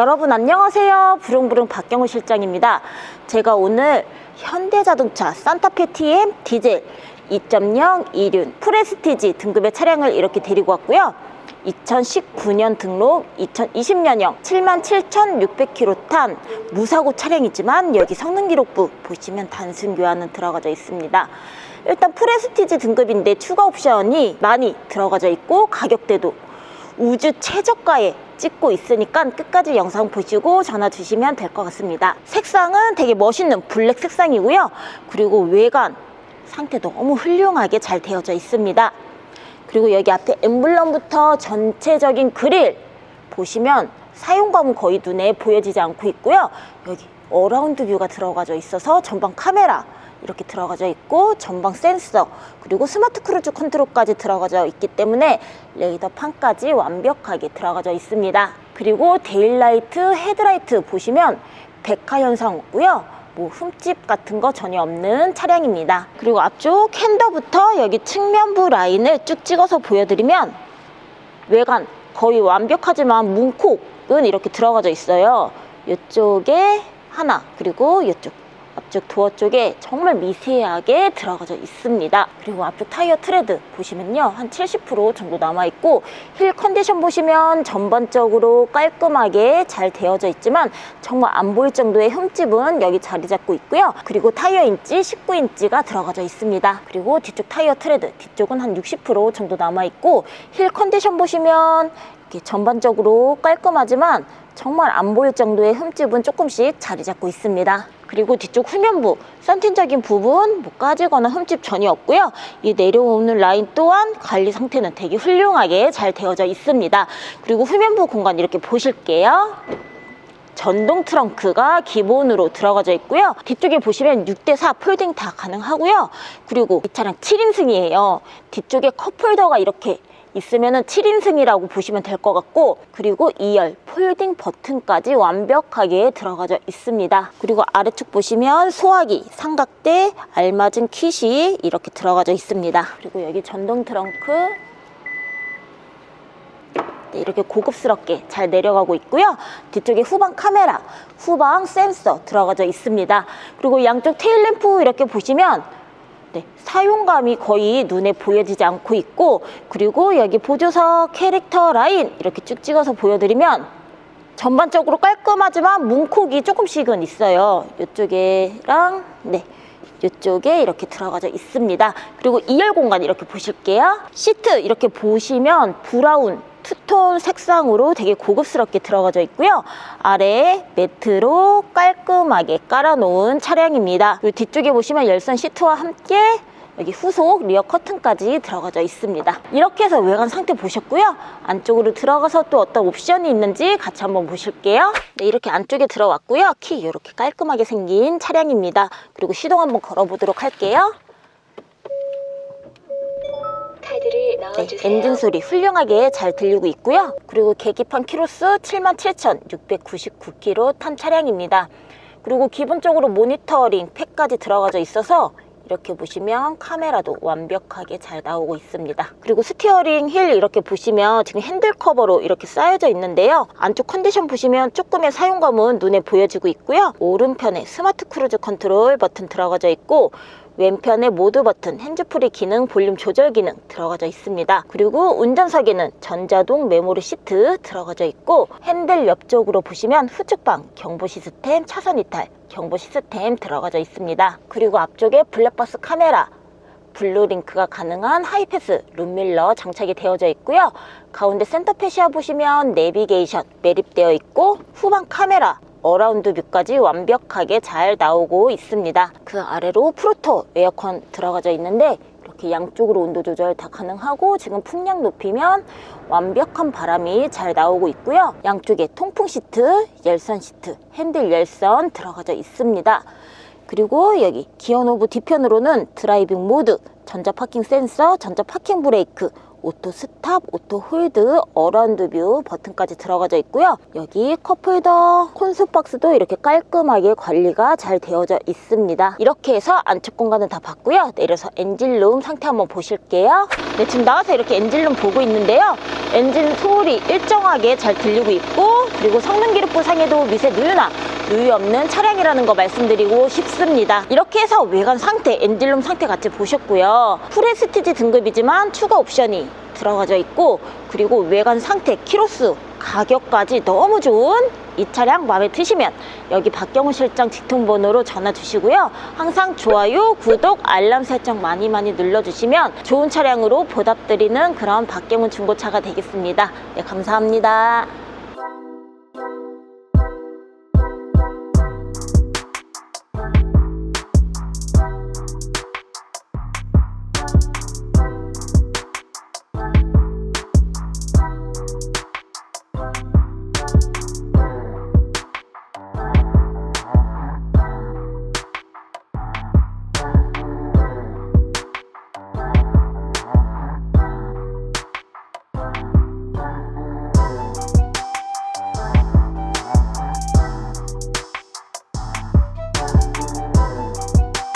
여러분 안녕하세요. 부릉부릉 박경호 실장입니다. 제가 오늘 현대자동차 산타페 TM 디젤 2.0 이륜 프레스티지 등급의 차량을 이렇게 데리고 왔고요. 2019년 등록 2020년형 77,600km 탄 무사고 차량이지만 여기 성능 기록부 보시면 단순 교환은 들어가져 있습니다. 일단 프레스티지 등급인데 추가 옵션이 많이 들어가져 있고 가격대도 우주 최저가에 찍고 있으니까 끝까지 영상 보시고 전화 주시면 될 것 같습니다. 색상은 되게 멋있는 블랙 색상이고요. 그리고 외관 상태도 너무 훌륭하게 잘 되어져 있습니다. 그리고 여기 앞에 엠블럼부터 전체적인 그릴 보시면 사용감은 거의 눈에 보여지지 않고 있고요. 여기 어라운드 뷰가 들어가져 있어서 전방 카메라 이렇게 들어가져 있고 전방 센서 그리고 스마트 크루즈 컨트롤까지 들어가져 있기 때문에 레이더 판까지 완벽하게 들어가져 있습니다. 그리고 데일라이트, 헤드라이트 보시면 백화 현상 없고요. 뭐 흠집 같은 거 전혀 없는 차량입니다. 그리고 앞쪽 핸더부터 여기 측면부 라인을 쭉 찍어서 보여드리면 외관 거의 완벽하지만 문콕은 이렇게 들어가져 있어요. 이쪽에 하나 그리고 이쪽 앞쪽 도어 쪽에 정말 미세하게 들어가져 있습니다. 그리고 앞쪽 타이어 트레드 보시면요. 한 70% 정도 남아있고 힐 컨디션 보시면 전반적으로 깔끔하게 잘 되어져 있지만 정말 안 보일 정도의 흠집은 여기 자리 잡고 있고요. 그리고 타이어 인치 19인치가 들어가져 있습니다. 그리고 뒤쪽 타이어 트레드 뒤쪽은 한 60% 정도 남아있고 힐 컨디션 보시면 이렇게 전반적으로 깔끔하지만 정말 안 보일 정도의 흠집은 조금씩 자리 잡고 있습니다. 그리고 뒤쪽 후면부 썬틴적인 부분 뭐 까지거나 흠집 전혀 없고요. 이 내려오는 라인 또한 관리 상태는 되게 훌륭하게 잘 되어져 있습니다. 그리고 후면부 공간 이렇게 보실게요. 전동 트렁크가 기본으로 들어가져 있고요. 뒤쪽에 보시면 6대4 폴딩 다 가능하고요. 그리고 이 차량 7인승이에요. 뒤쪽에 컵홀더가 이렇게 있으면은 7인승이라고 보시면 될 것 같고 그리고 2열 폴딩 버튼까지 완벽하게 들어가져 있습니다. 그리고 아래쪽 보시면 소화기, 삼각대, 알맞은 kit이 이렇게 들어가져 있습니다. 그리고 여기 전동 트렁크 네, 이렇게 고급스럽게 잘 내려가고 있고요. 뒤쪽에 후방 카메라, 후방 센서 들어가져 있습니다. 그리고 양쪽 테일램프 이렇게 보시면 네, 사용감이 거의 눈에 보여지지 않고 있고 그리고 여기 보조석 캐릭터 라인 이렇게 쭉 찍어서 보여드리면 전반적으로 깔끔하지만 문콕이 조금씩은 있어요. 이쪽에랑 네. 이쪽에 이렇게 들어가져 있습니다. 그리고 2열 공간 이렇게 보실게요. 시트 이렇게 보시면 브라운 투톤 색상으로 되게 고급스럽게 들어가져 있고요. 아래에 매트로 깔끔하게 깔아놓은 차량입니다. 이 뒤쪽에 보시면 열선 시트와 함께 여기 후속 리어 커튼까지 들어가져 있습니다. 이렇게 해서 외관 상태 보셨고요. 안쪽으로 들어가서 또 어떤 옵션이 있는지 같이 한번 보실게요. 네, 이렇게 안쪽에 들어왔고요. 키 이렇게 깔끔하게 생긴 차량입니다. 그리고 시동 한번 걸어보도록 할게요. 카드를 네, 넣어주세요. 엔진 소리 훌륭하게 잘 들리고 있고요. 그리고 계기판 키로수 77,699km 탄 차량입니다. 그리고 기본적으로 모니터링 팩까지 들어가져 있어서 이렇게 보시면 카메라도 완벽하게 잘 나오고 있습니다. 그리고 스티어링 힐 이렇게 보시면 지금 핸들 커버로 이렇게 쌓여져 있는데요. 안쪽 컨디션 보시면 조금의 사용감은 눈에 보여지고 있고요. 오른편에 스마트 크루즈 컨트롤 버튼 들어가져 있고 왼편에 모드 버튼, 핸즈프리 기능, 볼륨 조절 기능 들어가져 있습니다. 그리고 운전석에는 전자동 메모리 시트 들어가져 있고 핸들 옆쪽으로 보시면 후측방 경보 시스템, 차선 이탈 경보 시스템 들어가져 있습니다. 그리고 앞쪽에 블랙박스 카메라 블루링크가 가능한 하이패스 룸밀러 장착이 되어져 있고요. 가운데 센터페시아 보시면 내비게이션 매립되어 있고 후방 카메라 어라운드 뷰까지 완벽하게 잘 나오고 있습니다. 그 아래로 프로토 에어컨 들어가져 있는데 이렇게 양쪽으로 온도 조절 다 가능하고 지금 풍량 높이면 완벽한 바람이 잘 나오고 있고요. 양쪽에 통풍 시트, 열선 시트, 핸들 열선 들어가져 있습니다. 그리고 여기 기어 노브 뒤편으로는 드라이빙 모드, 전자 파킹 센서, 전자 파킹 브레이크, 오토 스탑, 오토 홀드, 어라운드 뷰 버튼까지 들어가져 있고요. 여기 컵홀더, 콘솔 박스도 이렇게 깔끔하게 관리가 잘 되어져 있습니다. 이렇게 해서 안쪽 공간은 다 봤고요. 내려서 엔진룸 상태 한번 보실게요. 네, 지금 나와서 이렇게 엔진룸 보고 있는데요. 엔진 소울이 일정하게 잘 들리고 있고 그리고 성능 기록부 상에도 미세 누유나 누유 없는 차량이라는 거 말씀드리고 싶습니다. 이렇게 해서 외관 상태, 엔진룸 상태 같이 보셨고요. 프레스티지 등급이지만 추가 옵션이 들어가져 있고 그리고 외관 상태, 키로수, 가격까지 너무 좋은 이 차량 마음에 드시면 여기 박경호 실장 직통번호로 전화 주시고요. 항상 좋아요, 구독, 알람 설정 많이 많이 눌러주시면 좋은 차량으로 보답드리는 그런 박경훈 중고차가 되겠습니다. 네, 감사합니다.